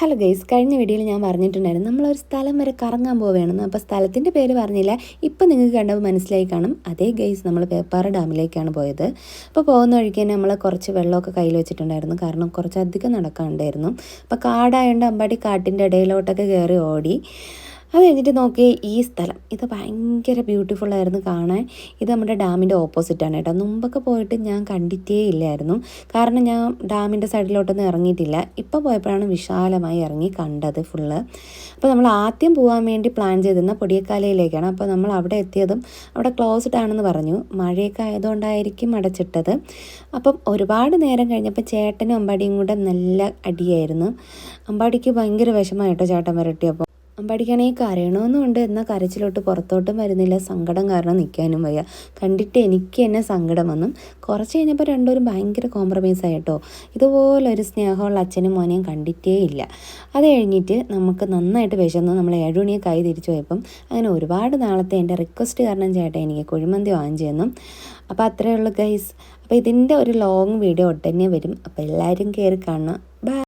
Hello guys കഴിഞ്ഞ വീഡിയോയിൽ ഞാൻ പറഞ്ഞിട്ടുണ്ടായിരുന്നു നമ്മളൊരു സ്ഥലം വരെ കറങ്ങാൻ പോവുകയാണെന്ന്. അപ്പോൾ സ്ഥലത്തിന്റെ പേര് പറഞ്ഞില്ല. ഇപ്പം നിങ്ങൾക്ക് കണ്ടപ്പോൾ മനസ്സിലായി കാണും. അതേ ഗൈസ് നമ്മൾ പേപ്പാറ ഡാമിലേക്കാണ് പോയത്. അപ്പോൾ പോകുന്ന വഴിക്ക് തന്നെ നമ്മൾ കുറച്ച് വെള്ളമൊക്കെ കയ്യിൽ വെച്ചിട്ടുണ്ടായിരുന്നു. കാരണം കുറച്ചധികം നടക്കാനുണ്ടായിരുന്നു. അപ്പോൾ കാടായതുകൊണ്ട് അമ്പാടി കാട്ടിന്റെ ഇടയിലോട്ടൊക്കെ കയറി ഓടി. അത് കഴിഞ്ഞിട്ട് നോക്കിയാൽ ഈ സ്ഥലം. ഇത് ഭയങ്കര ബ്യൂട്ടിഫുൾ ആയിരുന്നു കാണാൻ. ഇത് നമ്മുടെ ഡാമിന്റെ ഓപ്പോസിറ്റാണ് കേട്ടോ. മുമ്പൊക്കെ പോയിട്ട് ഞാൻ കണ്ടിട്ടേ ഇല്ലായിരുന്നു. കാരണം ഞാൻ ഡാമിന്റെ സൈഡിലോട്ടൊന്നും ഇറങ്ങിയിട്ടില്ല. ഇപ്പോൾ പോയപ്പോഴാണ് വിശാലമായി ഇറങ്ങി കണ്ടത് ഫുള്ള് അപ്പോൾ നമ്മൾ ആദ്യം പോകാൻ വേണ്ടി പ്ലാൻ ചെയ്തിരുന്ന പൊടിയക്കാലയിലേക്കാണ്. അപ്പോൾ നമ്മൾ അവിടെ എത്തിയതും അവിടെ ക്ലോസ്ഡ് ആണെന്ന് പറഞ്ഞു. മഴയൊക്കെ ആയതുകൊണ്ടായിരിക്കും അടച്ചിട്ടത്. അപ്പം ഒരുപാട് നേരം കഴിഞ്ഞപ്പോൾ ചേട്ടനും അമ്പാടിയും കൂടെ നല്ല അടിയായിരുന്നു. അമ്പാടിക്ക് ഭയങ്കര വിഷമമായിട്ടോ ചേട്ടൻ വരട്ടിയപ്പോൾ. അമ്പാടിക്കാണെങ്കിൽ കരയണമെന്നുണ്ട് എന്നാൽ കരച്ചിലോട്ട് പുറത്തോട്ടും വരുന്നില്ല. സങ്കടം കാരണം നിൽക്കാനും വയ്യ. കണ്ടിട്ട് എനിക്ക് തന്നെ സങ്കടം വന്നു. കുറച്ച് കഴിഞ്ഞപ്പോൾ രണ്ടുപേരും ഭയങ്കര കോംപ്രമൈസ് ആയിട്ടോ. ഇതുപോലെ ഒരു സ്നേഹമുള്ള അച്ഛനും മോനെയും കണ്ടിട്ടേ ഇല്ല. അത് കഴിഞ്ഞിട്ട് നമുക്ക് നന്നായിട്ട് വിശന്നു. നമ്മൾ ഏഴുമണിയെ കൈ തിരിച്ചു പോയപ്പം അങ്ങനെ ഒരുപാട് നാളത്തെ എന്റെ റിക്വസ്റ്റ് കാരണം ചേട്ടാ എനിക്ക് കുഴിമന്തി വാങ്ങിച്ചു തന്നു. അപ്പോൾ അത്രയേ ഉള്ളൂ ഗൈസ് അപ്പോൾ ഇതിന്റെ ഒരു ലോങ് വീഡിയോ ഒട്ടന്നെ വരും. അപ്പോൾ എല്ലാവരും കയറി കാണണം. ബൈ